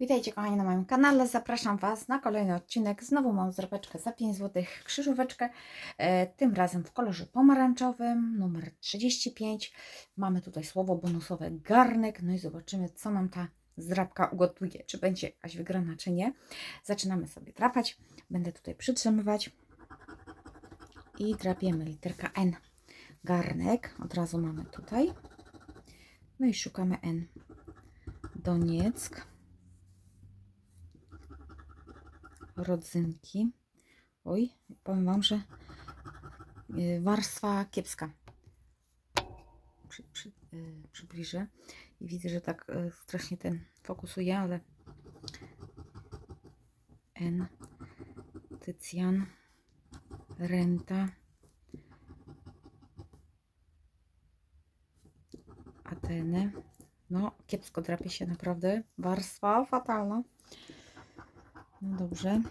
Witajcie kochani na moim kanale, zapraszam Was na kolejny odcinek. Znowu mam zropeczkę za 5 zł, krzyżóweczkę, e, tym razem w kolorze pomarańczowym, numer 35. Mamy tutaj słowo bonusowe garnek, no i zobaczymy co nam ta zdrapka ugotuje, czy będzie jakaś wygrana, czy nie. Zaczynamy sobie drapać, będę tutaj przytrzymywać i drapiemy literka N. Garnek, od razu mamy tutaj. No i szukamy N. Donieck. Rodzynki. Oj, powiem Wam, że y, warstwa kiepska. Przy, przy, y, przybliżę i widzę, że tak y, strasznie ten fokusuje, ale N, Tycjan, Renta, Ateny. No, kiepsko drapie się naprawdę. Warstwa fatalna. No dobrze.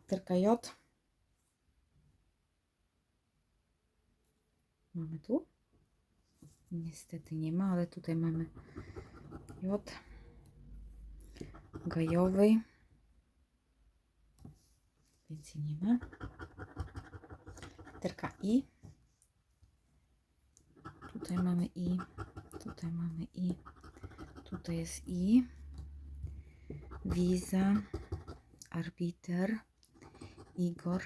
Literka J. Mamy tu? Niestety nie ma, ale tutaj mamy J. Gajowy. Więcej nie ma. Literka I. Tutaj mamy I. Tutaj mamy I. Tutaj jest I. Wiza. Arbiter, Igor,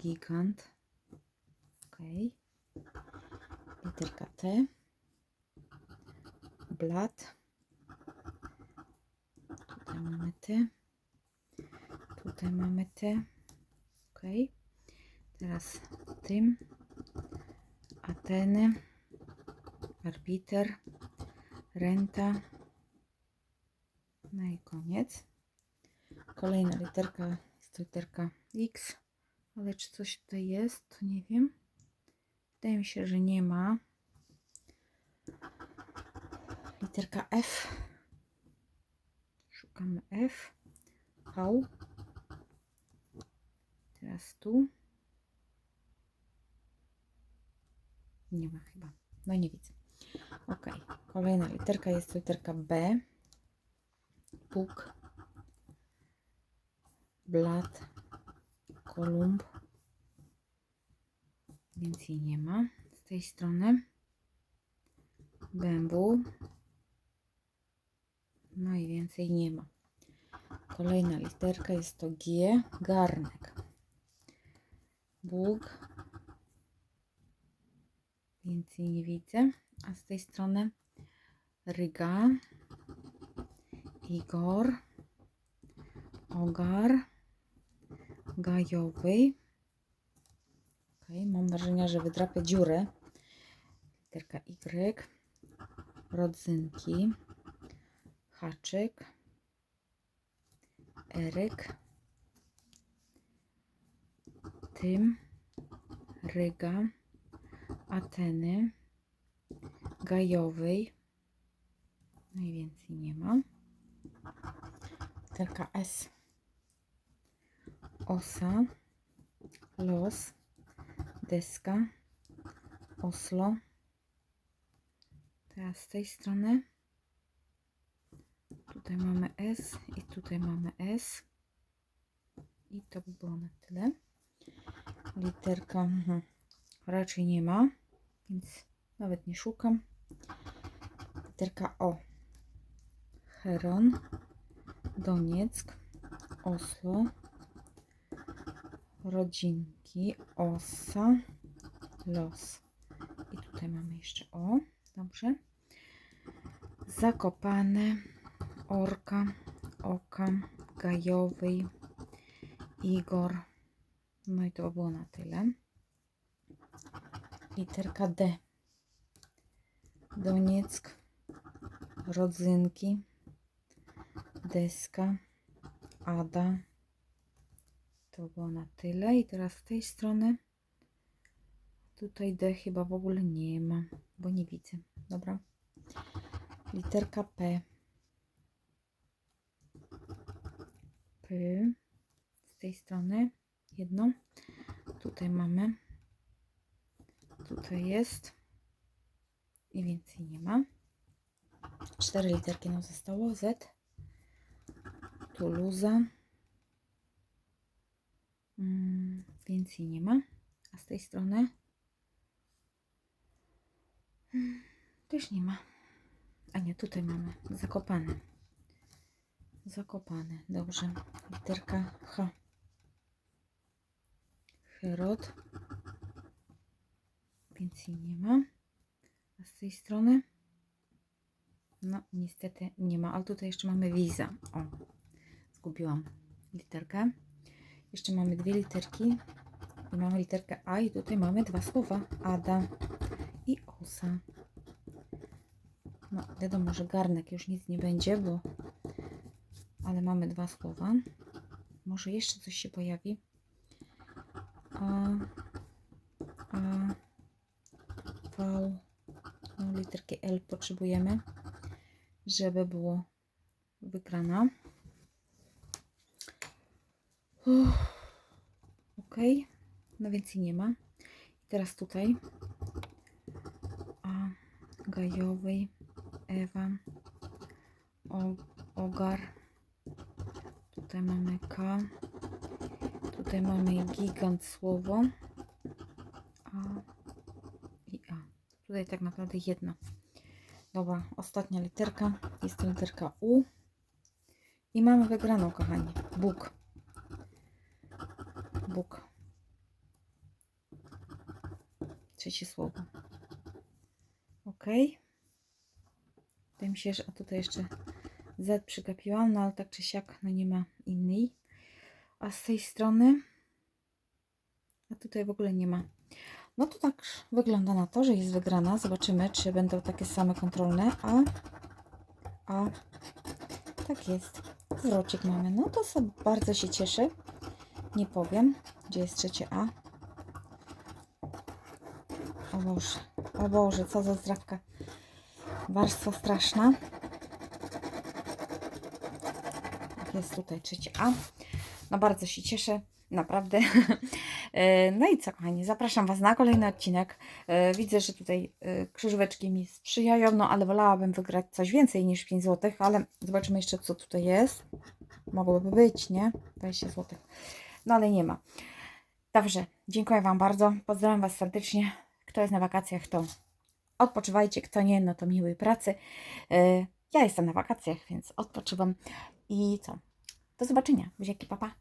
Gigant. Ok. Literka T. Blat. Tutaj mamy T. Tutaj mamy T. Ok. Teraz tym. Ateny. Arbiter. Renta. No i koniec. Kolejna literka jest literka X, ale czy coś tutaj jest, to nie wiem. Wydaje mi się, że nie ma. Literka F. Szukamy F. V. Teraz tu. Nie ma chyba. No nie widzę. Ok. Kolejna literka jest literka B. Puk blat, kolumb. Więcej nie ma. Z tej strony bębu. No i więcej nie ma. Kolejna literka jest to G, garnek. Bóg. Więcej nie widzę. A z tej strony Ryga, Igor, Ogar gajowej. Ok, mam wrażenie, że wydrapię dziurę. Literka Y. Rodzynki. Haczyk. Eryk. Tym. Ryga. Ateny. Gajowej. Najwięcej nie ma. Literka S osa, los, deska, Oslo. Teraz z tej strony. Tutaj mamy S i tutaj mamy S. I to by było na tyle. Literka mhm, raczej nie ma, więc nawet nie szukam. Literka O. Heron, Donieck, Oslo, rodzinki, osa, los. I tutaj mamy jeszcze o, dobrze. Zakopane, orka, oka, gajowy, Igor. No i to było na tyle. Literka D. Donieck, rodzynki, deska, Ada, to było na tyle. I teraz z tej strony tutaj D chyba w ogóle nie ma, bo nie widzę. Dobra. Literka P. P. Z tej strony jedno. Tutaj mamy. Tutaj jest. I więcej nie ma. Cztery literki nam zostało. Z. Tu luza. Mm, więcej nie ma. A z tej strony Mm, też nie ma. A nie, tutaj mamy zakopane. Zakopane. Dobrze. Literka H. Herod. Więcej nie ma. A z tej strony? No, niestety nie ma. Ale tutaj jeszcze mamy wiza. O, zgubiłam literkę. Jeszcze mamy dwie literki. I mamy literkę A i tutaj mamy dwa słowa. Ada i osa. No, wiadomo, że garnek już nic nie będzie, bo... Ale mamy dwa słowa. Może jeszcze coś się pojawi. A... A... V... No, literki L potrzebujemy, żeby było wygrana. Ok. No więcej nie ma. I teraz tutaj. A gajowej Ewa. O, Ogar. Tutaj mamy K. Tutaj mamy gigant słowo. A i A. Tutaj tak naprawdę jedno. Dobra, ostatnia literka. Jest to literka U. I mamy wygraną kochani. Bóg Bóg trzecie słowo ok Wydaje mi się, że a tutaj jeszcze Z przygapiłam, no ale tak czy siak no nie ma innej. A z tej strony, a tutaj w ogóle nie ma. No to tak wygląda na to, że jest wygrana. Zobaczymy, czy będą takie same kontrolne. A, a, tak jest. Zwrocik mamy. No to bardzo się cieszę. Nie powiem, gdzie jest trzecie A. O Boże, o Boże, co za zdrawka warstwa straszna. Jest tutaj trzecie A. No bardzo się cieszę, naprawdę. E, No i co, kochani, zapraszam Was na kolejny odcinek. E, Widzę, że tutaj e, krzyżóweczki mi sprzyjają, no ale wolałabym wygrać coś więcej niż 5 zł, ale zobaczymy jeszcze, co tutaj jest. Mogłoby być, nie? 20 zł. No ale nie ma. Dobrze, dziękuję Wam bardzo. Pozdrawiam Was serdecznie. Kto jest na wakacjach, to odpoczywajcie, kto nie, no to miłej pracy. E, Ja jestem na wakacjach, więc odpoczywam. I co? Do zobaczenia. Buziaki, papa.